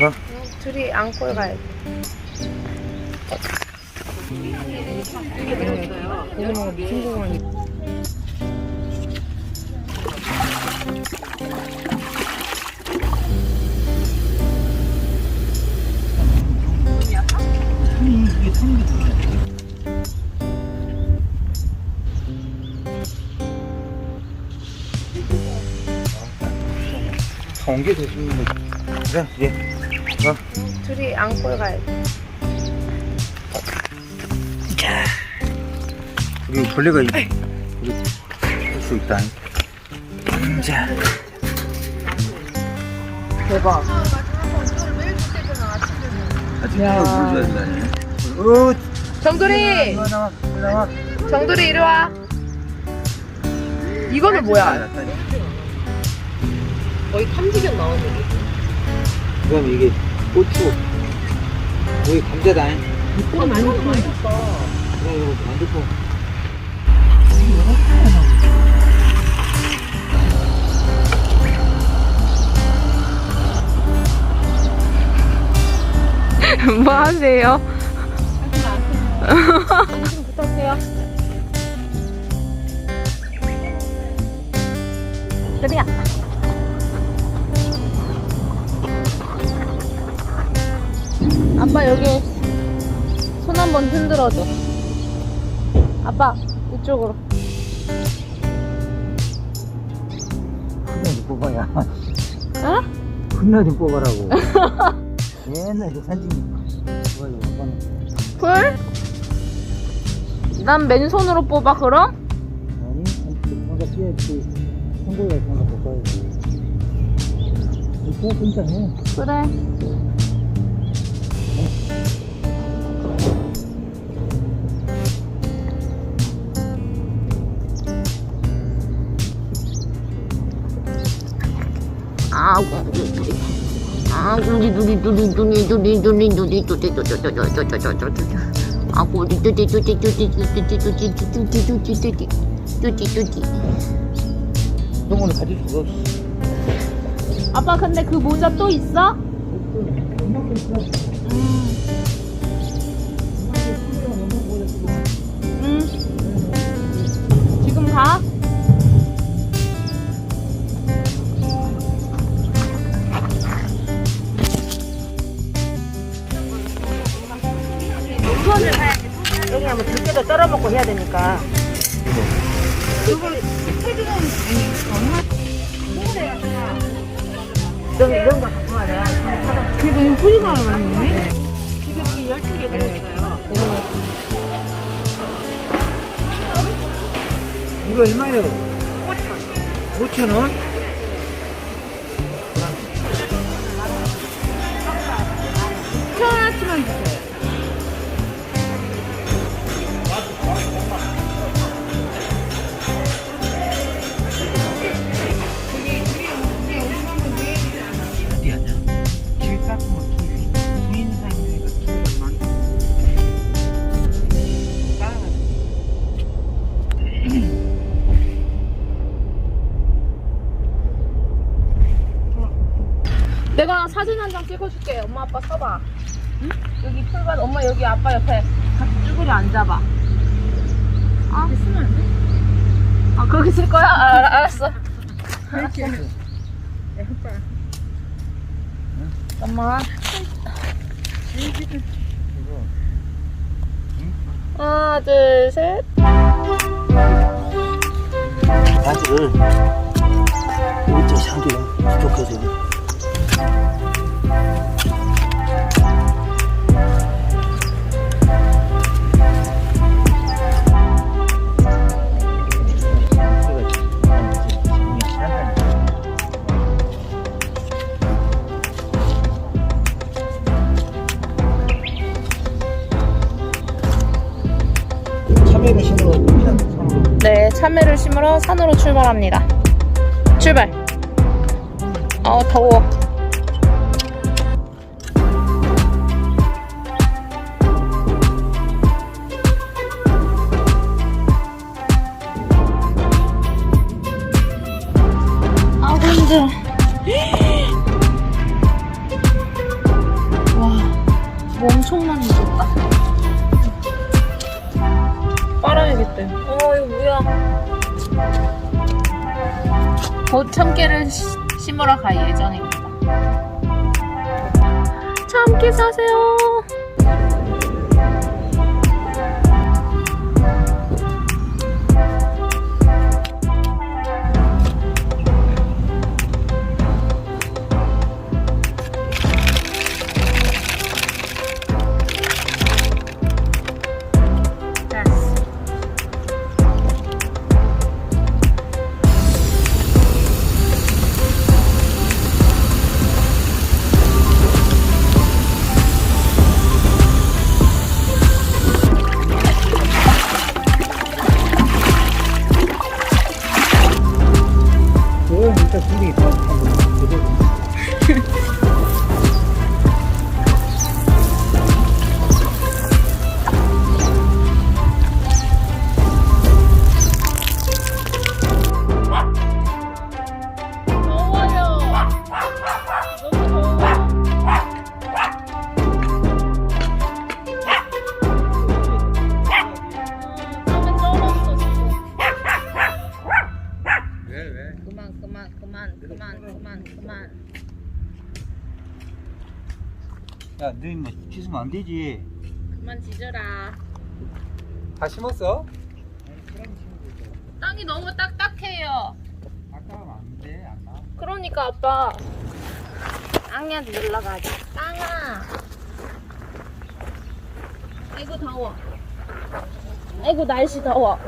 괜찮다? 둘이 안고 가야 돼. 이게 되시는 거지? 그래, 예. 제 가. 둘이 안고 가야 돼. 우리 벌레가 이- 우리 할수 있다. 자, 대박. 아직 물 줘야 된다니. 어, 정돌이, 나와 나와 나와. 정돌이 이리 와. 이거는 뭐야? 거의 탐지견 나오는 그다음 이게 고추. 여기 감자다. 거. 많이 맛있어. 그래 이거 만들고. 뭐 하세요? 부탁해요. 그래야. 아빠 여기 손 한번 흔들어줘. 아빠 이쪽으로. 좀 뽑아야. 어? 큰나 좀 뽑아라고. 옛날 그 사진. 뽑아요, 아빠는. 풀? 난 맨손으로 뽑아 그럼? 아니, 뭔가 선고가 뭔가 볼까요? 이거 진짜 해. 그래. 아, 두리 두리 동원을 가질 수가 없어. 아빠 근데 그 모자 또 있어? 응. 지금 가? 하면 들깨도 떨어 먹고 해야 되니까. 이런 이런 거 갖고 와야 그리고 이 뿌리가 많네. 지금 이게 12개 들어있어요. 이거 얼마예요? 5천 원. 하나씩 사진 한 장 찍어줄게. 엄마 아빠 서봐. 응? 여기 풀밭 엄마 여기 아빠 옆에 같이 쭈그려 앉아봐. 아? 쓰면 안 돼? 아 그렇게 쓸 거야? 아, 알- 알았어. 엄마. 이거. 하나 둘 셋. 바지를 이쪽 상기가 부족해서 네, 참외를 심으러 산으로 출발합니다. 출발. 어 더워. 어, 이거 뭐야. 곧 참깨를 시- 심으러 갈 예정입니다. 참깨 사세요. 야, 너희 뭐 씻으면 안 되지. 그만 짖어라. 다 심었어? 땅이 너무 딱딱해요. 아까 하면 안 돼, 아까. 그러니까 아빠 땅이한테 놀러 가자. 땅아. 아이고 더워. 아이고 날씨 더워.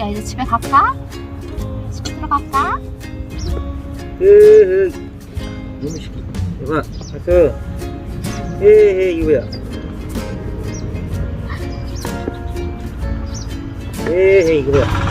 야 이제 집에 갈까? 집에 들어갈까? 에헤이. 너무 시키. 이봐, 왔어. 에헤이, 이거야. 에헤이, 이거야.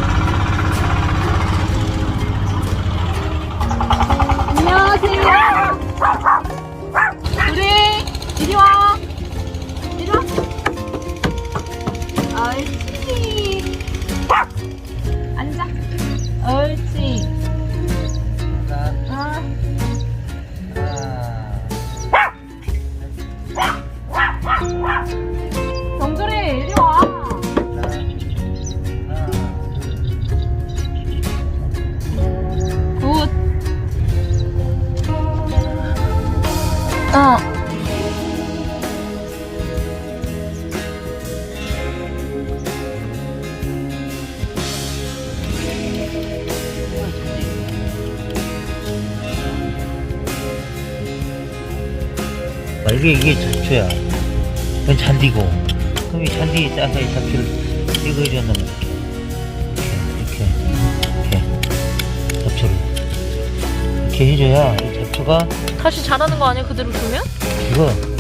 이게, 이게 잡초야. 이건 잔디고. 그럼 이 잔디 따서 이 잡초를 이거 해준다면 이렇게, 이렇게, 이렇게. 잡초를. 이렇게 해줘야 이 잡초가 다시 자라는 거 아니야? 그대로 두면? 이거.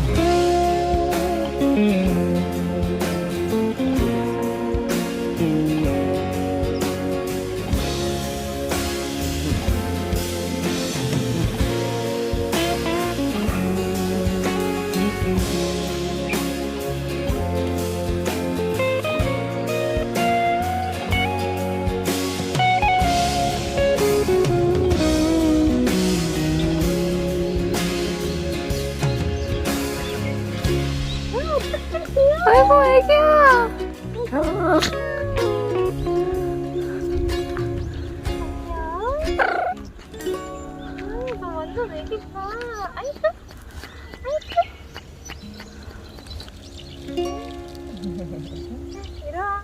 이거 완전 애기다. 아이고, 아이고. 이리와.